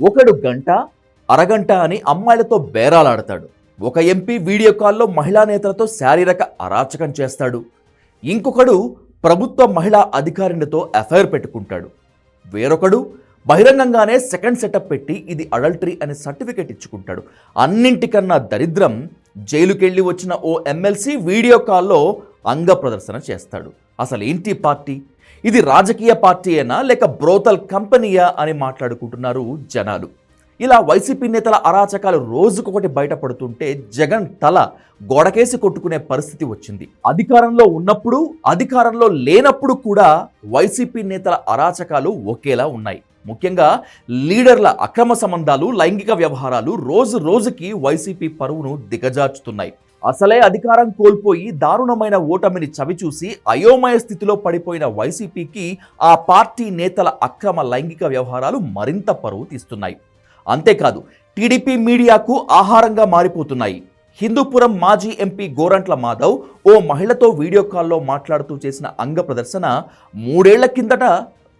ఒకడు గంట అరగంట అని అమ్మాయిలతో బేరాలాడతాడు. ఒక ఎంపీ వీడియో కాల్లో మహిళా నేతలతో శారీరక అరాచకం చేస్తాడు. ఇంకొకడు ప్రభుత్వ మహిళా అధికారినితో ఎఫ్ఐఆర్ పెట్టుకుంటాడు. వేరొకడు బహిరంగంగానే సెకండ్ సెటప్ పెట్టి ఇది అడల్టరీ అనే సర్టిఫికేట్ ఇచ్చుకుంటాడు. అన్నింటికన్నా దరిద్రం జైలుకెళ్ళి వచ్చిన ఓ ఎమ్మెల్సీ వీడియో కాల్లో అంగ ప్రదర్శన చేస్తాడు. అసలు ఏంటి పార్టీ? ఇది రాజకీయ పార్టీయేనా లేక బ్రోతల్ కంపెనీయా అని మాట్లాడుకుంటున్నారు జనాలు. ఇలా వైసీపీ నేతల అరాచకాలు రోజుకొకటి బయటపడుతుంటే జగన్ తల గోడకేసి కొట్టుకునే పరిస్థితి వచ్చింది. అధికారంలో ఉన్నప్పుడు అధికారంలో లేనప్పుడు కూడా వైసీపీ నేతల అరాచకాలు ఒకేలా ఉన్నాయి. ముఖ్యంగా లీడర్ల అక్రమ సంబంధాలు లైంగిక వ్యవహారాలు రోజు రోజుకి వైసీపీ పరువును దిగజార్చుతున్నాయి. అసలే అధికారం కోల్పోయి దారుణమైన ఓటమిని చవిచూసి అయోమయ స్థితిలో పడిపోయిన వైసీపీకి ఆ పార్టీ నేతల అక్రమ లైంగిక వ్యవహారాలు మరింత పరువు తీస్తున్నాయి. అంతేకాదు టీడీపీ మీడియాకు ఆహారంగా మారిపోతున్నాయి. హిందూపురం మాజీ ఎంపీ గోరంట్ల మాధవ్ ఓ మహిళతో వీడియో కాల్లో మాట్లాడుతూ చేసిన అంగ ప్రదర్శన మూడేళ్ళ కిందట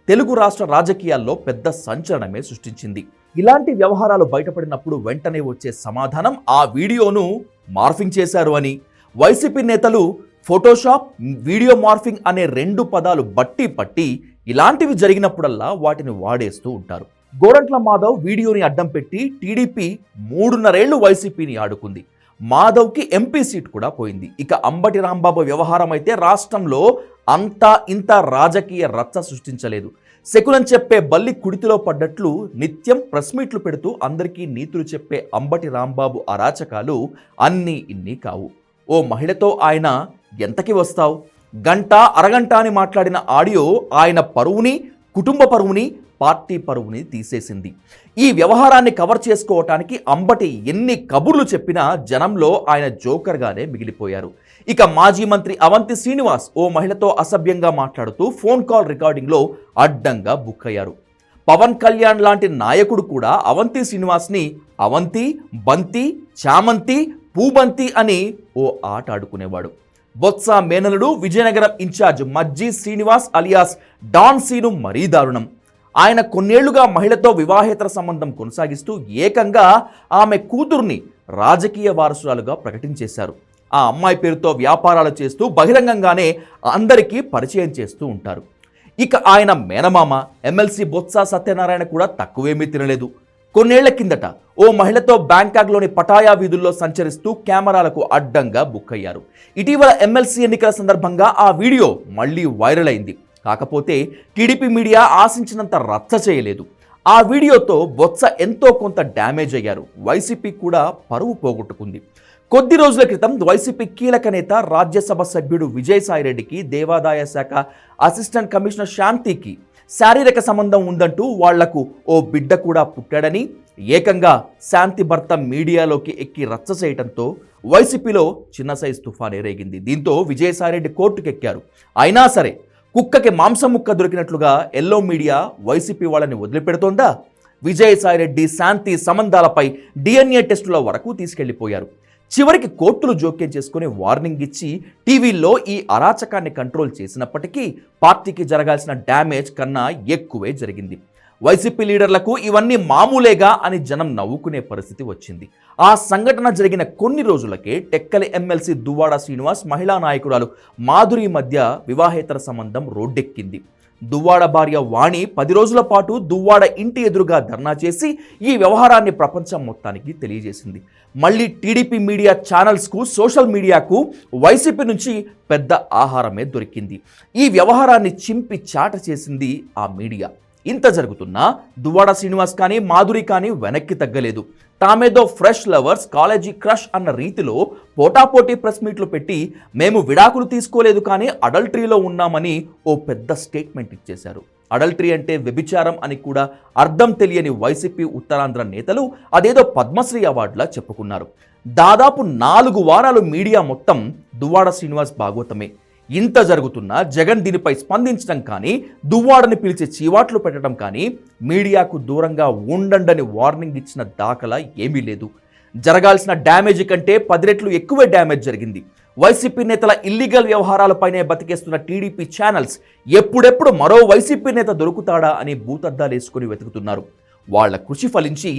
తెలుగు రాష్ట్ర రాజకీయాల్లో పెద్ద సంచలనమే సృష్టించింది. ఇలాంటి వ్యవహారాలు బయటపడినప్పుడు వెంటనే వచ్చే సమాధానం ఆ వీడియోను మార్ఫింగ్ చేశారు అని. వైసీపీ నేతలు ఫోటోషాప్ వీడియో మార్ఫింగ్ అనే రెండు పదాలు బట్టి పట్టి ఇలాంటివి జరిగినప్పుడల్లా వాటిని వాడేస్తూ ఉంటారు. గోరంట్ల మాధవ్ వీడియోని అడ్డం పెట్టి టీడీపీ మూడున్నరేళ్ళు వైసీపీని ఆడుకుంది. మాధవ్కి ఎంపీ సీట్ కూడా పోయింది. ఇక అంబటి రాంబాబు వ్యవహారం అయితే రాష్ట్రంలో అంతా ఇంత రాజకీయ రచ్చ సృష్టించలేదు. శకునం చెప్పే బల్లి కుడితిలో పడ్డట్లు నిత్యం ప్రెస్ మీట్లు పెడుతూ అందరికీ నీతులు చెప్పే అంబటి రాంబాబు అరాచకాలు అన్నీ ఇన్ని కావు. ఓ మహిళతో ఆయన ఎంతకి వస్తావు? గంట అరగంట అని మాట్లాడిన ఆడియో ఆయన పరువుని కుటుంబ పరువుని పార్టీ పరువుని తీసేసింది. ఈ వ్యవహారాన్ని కవర్ చేసుకోవటానికి అంబటి ఎన్ని కబుర్లు చెప్పినా జనంలో ఆయన జోకర్గానే మిగిలిపోయారు. ఇక మాజీ మంత్రి అవంతి శ్రీనివాస్ ఓ మహిళతో అసభ్యంగా మాట్లాడుతూ ఫోన్ కాల్ రికార్డింగ్లో అడ్డంగా బుక్ అయ్యారు పవన్ కళ్యాణ్ లాంటి నాయకుడు కూడా అవంతి శ్రీనివాస్ని అవంతి బంతి చామంతి పూబంతి అని ఓ ఆట ఆడుకునేవాడు. Botsa మేనలుడు Vizianagaram in charge Majji Srinivas alias don Seenu మరీ దారుణం. ఆయన కొన్నేళ్ళుగా మహిళతో వివాహేతర సంబంధం కొనసాగిస్తూ ఏకంగా ఆమె కూతుర్ని రాజకీయ వారసురాలుగా ప్రకటించేశారు. ఆ అమ్మాయి పేరుతో వ్యాపారాలు చేస్తూ బహిరంగంగానే అందరికీ పరిచయం చేస్తూ ఉంటారు. ఇక ఆయన మేనమామ ఎమ్మెల్సీ బొత్స సత్యనారాయణ కూడా తక్కువేమీ తినలేదు. కొన్నేళ్ళ కిందట ఓ మహిళతో బ్యాంకాక్లోని పటాయా వీధుల్లో సంచరిస్తూ కెమెరాలకు అడ్డంగా బుక్ అయ్యారు. ఇటీవల ఎమ్మెల్సీ ఎన్నికల సందర్భంగా ఆ వీడియో మళ్ళీ వైరల్ అయింది. కాకపోతే టీడీపీ మీడియా ఆశించినంత రచ్చ చేయలేదు. ఆ వీడియోతో బొత్స ఎంతో కొంత డ్యామేజ్ అయ్యారు. వైసీపీ కూడా పరువు పోగొట్టుకుంది. కొద్ది రోజుల క్రితం వైసీపీ కీలక నేత రాజ్యసభ సభ్యుడు విజయసాయిరెడ్డికి దేవాదాయ శాఖ అసిస్టెంట్ కమిషనర్ శాంతికి శారీరక సంబంధం ఉందంటూ వాళ్ళకు ఓ బిడ్డ కూడా పుట్టాడని ఏకంగా శాంతి భర్త మీడియాలోకి ఎక్కి రచ్చ చేయటంతో వైసీపీలో చిన్న సైజ్ తుఫాన్ ఎరేగింది దీంతో విజయసాయిరెడ్డి కోర్టుకెక్కారు. అయినా సరే కుక్కకి మాంసం ముక్క దొరికినట్లుగా ఎల్లో మీడియా వైసీపీ వాళ్ళని వదిలిపెడుతోందా? విజయసాయిరెడ్డి శాంతి సంబంధాలపై డిఎన్ఏ టెస్టుల వరకు తీసుకెళ్ళిపోయారు. చివరికి కోర్టులు జోక్యం చేసుకుని వార్నింగ్ ఇచ్చి టీవీల్లో ఈ అరాచకాన్ని కంట్రోల్ చేసినప్పటికీ పార్టీకి జరగాల్సిన డ్యామేజ్ కన్నా ఎక్కువే జరిగింది. వైసీపీ లీడర్లకు ఇవన్నీ మామూలేగా అని జనం నవ్వుకునే పరిస్థితి వచ్చింది. ఆ సంఘటన జరిగిన కొన్ని రోజులకే టెక్కలి ఎమ్మెల్సీ దువ్వాడ శ్రీనివాస్ మహిళా నాయకురాలు మాధురి మధ్య వివాహేతర సంబంధం రోడ్డెక్కింది. దువ్వాడ భార్య వాణి పది రోజుల పాటు దువ్వాడ ఇంటి ఎదురుగా ధర్నా చేసి ఈ వ్యవహారాన్ని ప్రపంచం మొత్తానికి తెలియజేసింది. మళ్ళీ టీడీపీ మీడియా ఛానల్స్కు సోషల్ మీడియాకు వైసీపీ నుంచి పెద్ద ఆహారమే దొరికింది. ఈ వ్యవహారాన్ని చింపి చాట చేసింది ఆ మీడియా. ఇంత జరుగుతున్నా దువ్వాడ శ్రీనివాస్ కానీ మాధురి కానీ వెనక్కి తగ్గలేదు. తామేదో ఫ్రెష్ లవర్స్ కాలేజీ క్రష్ అన్న రీతిలో పోటాపోటీ ప్రెస్ మీట్లు పెట్టి మేము విడాకులు తీసుకోలేదు కానీ అడల్టరీలో ఉన్నామని ఓ పెద్ద స్టేట్మెంట్ ఇచ్చేశారు. అడల్టరీ అంటే వ్యభిచారం అని కూడా అర్థం తెలియని వైసీపీ ఉత్తరాంధ్ర నేతలు అదేదో పద్మశ్రీ అవార్డులా చెప్పుకున్నారు. దాదాపు నాలుగు వారాలు మీడియా మొత్తం దువ్వాడ శ్రీనివాస్ భాగవతమే ఇంత జరుగుతున్నా జగన్ దీనిపై స్పందించడం కానీ దువ్వాడని పిలిచి చీవాట్లు పెట్టడం కానీ మీడియాకు దూరంగా ఉండండని వార్నింగ్ ఇచ్చిన దాఖలా ఏమీ లేదు. జరగాల్సిన డ్యామేజ్ కంటే పది రెట్లు ఎక్కువే డ్యామేజ్ జరిగింది. వైసీపీ నేతల ఇల్లీగల్ వ్యవహారాలపైనే బతికేస్తున్న టీడీపీ ఛానల్స్ ఎప్పుడెప్పుడు మరో వైసీపీ నేత దొరుకుతాడా అని భూతద్దాలు వేసుకుని వెతుకుతున్నారు. వాళ్ళ కృషి ఫలించి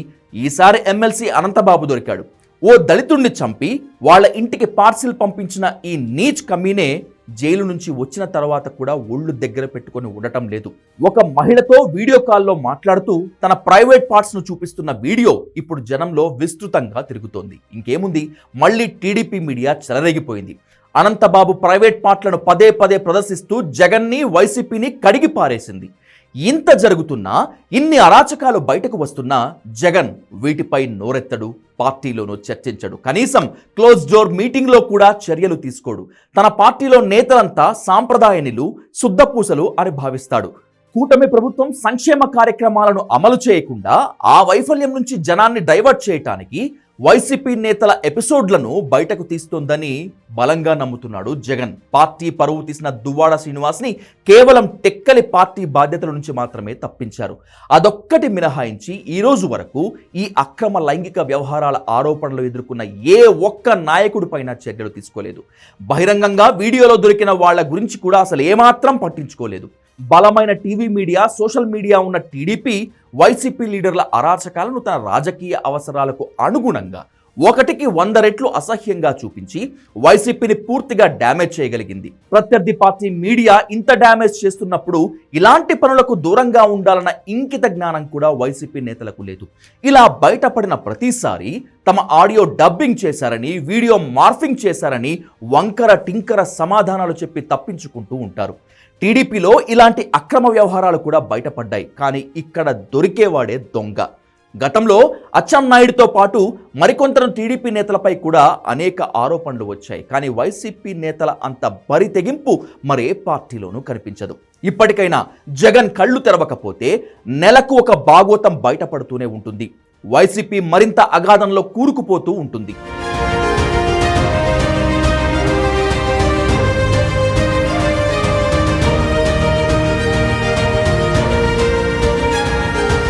ఈసారి ఎమ్మెల్సీ అనంతబాబు దొరికాడు. ఓ దళితుణ్ణి చంపి వాళ్ళ ఇంటికి పార్సిల్ పంపించిన ఈ నీచ్ కమ్మీనే జైలు నుంచి వచ్చిన తర్వాత కూడా ఒళ్ళు దగ్గర పెట్టుకొని ఉండటం లేదు. ఒక మహిళతో వీడియో కాల్లో మాట్లాడుతూ తన ప్రైవేట్ పార్ట్స్ను చూపిస్తున్న వీడియో ఇప్పుడు జనంలో విస్తృతంగా తిరుగుతోంది. ఇంకేముంది? మళ్ళీ టీడీపీ మీడియా చెలరేగిపోయింది. అనంతబాబు ప్రైవేట్ పార్ట్లను పదే పదే ప్రదర్శిస్తూ జగన్ని వైసీపీని కడిగి పారేసింది. ఇంత జరుగుతున్నా ఇన్ని అరాచకాలు బయటకు వస్తున్నా జగన్ వీటిపై నోరెత్తడు పార్టీలోనూ చర్చించడు. కనీసం క్లోజ్ డోర్ మీటింగ్లో కూడా చర్యలు తీసుకోడు. తన పార్టీలో నేతలంతా సాంప్రదాయనిలు శుద్ధపూసలు అని భావిస్తాడు. కూటమి ప్రభుత్వం సంక్షేమ కార్యక్రమాలను అమలు చేయకుండా ఆ వైఫల్యం నుంచి జనాన్ని డైవర్ట్ చేయటానికి వైసీపీ నేతల ఎపిసోడ్లను బయటకు తీస్తోందని బలంగా నమ్ముతున్నాడు జగన్. పార్టీ పరువు తీసిన దువ్వాడ శ్రీనివాస్ని కేవలం టెక్కలి పార్టీ బాధ్యతల నుంచి మాత్రమే తప్పించారు. అదొక్కటి మినహాయించి ఈ రోజు వరకు ఈ అక్రమ లైంగిక వ్యవహారాల ఆరోపణలు ఎదుర్కొన్న ఏ ఒక్క నాయకుడిపైన చర్యలు తీసుకోలేదు. బహిరంగంగా వీడియోలో దొరికిన వాళ్ళ గురించి కూడా అసలు ఏమాత్రం పట్టించుకోలేదు. బలమైన టీవీ మీడియా సోషల్ మీడియా ఉన్న టీడీపీ వైసీపీ లీడర్ల అరాచకాలను తన రాజకీయ అవసరాలకు అనుగుణంగా ఒకటికి వంద రెట్లు అసహ్యంగా చూపించి వైసీపీని పూర్తిగా డ్యామేజ్ చేయగలిగింది. ప్రత్యర్థి పార్టీ మీడియా ఇంత డ్యామేజ్ చేస్తున్నప్పుడు ఇలాంటి పనులకు దూరంగా ఉండాలన్న ఇంకిత జ్ఞానం కూడా వైసీపీ నేతలకు లేదు. ఇలా బయటపడిన ప్రతిసారి తమ ఆడియో డబ్బింగ్ చేశారని వీడియో మార్ఫింగ్ చేశారని వంకర టింకర సమాధానాలు చెప్పి తప్పించుకుంటూ ఉంటారు. టీడీపీలో ఇలాంటి అక్రమ వ్యవహారాలు కూడా బయటపడ్డాయి. కానీ ఇక్కడ దొరికేవాడే దొంగ. గతంలో అచ్చెన్నాయుడుతో పాటు మరికొందరు టీడీపీ నేతలపై కూడా అనేక ఆరోపణలు వచ్చాయి. కానీ వైసీపీ నేతల అంత బరి తెగింపు మరే పార్టీలోనూ కనిపించదు. ఇప్పటికైనా జగన్ కళ్ళు తెరవకపోతే నెలకు ఒక భాగోతం బయటపడుతూనే ఉంటుంది. వైసీపీ మరింత అగాధంలో కూరుకుపోతూ ఉంటుంది.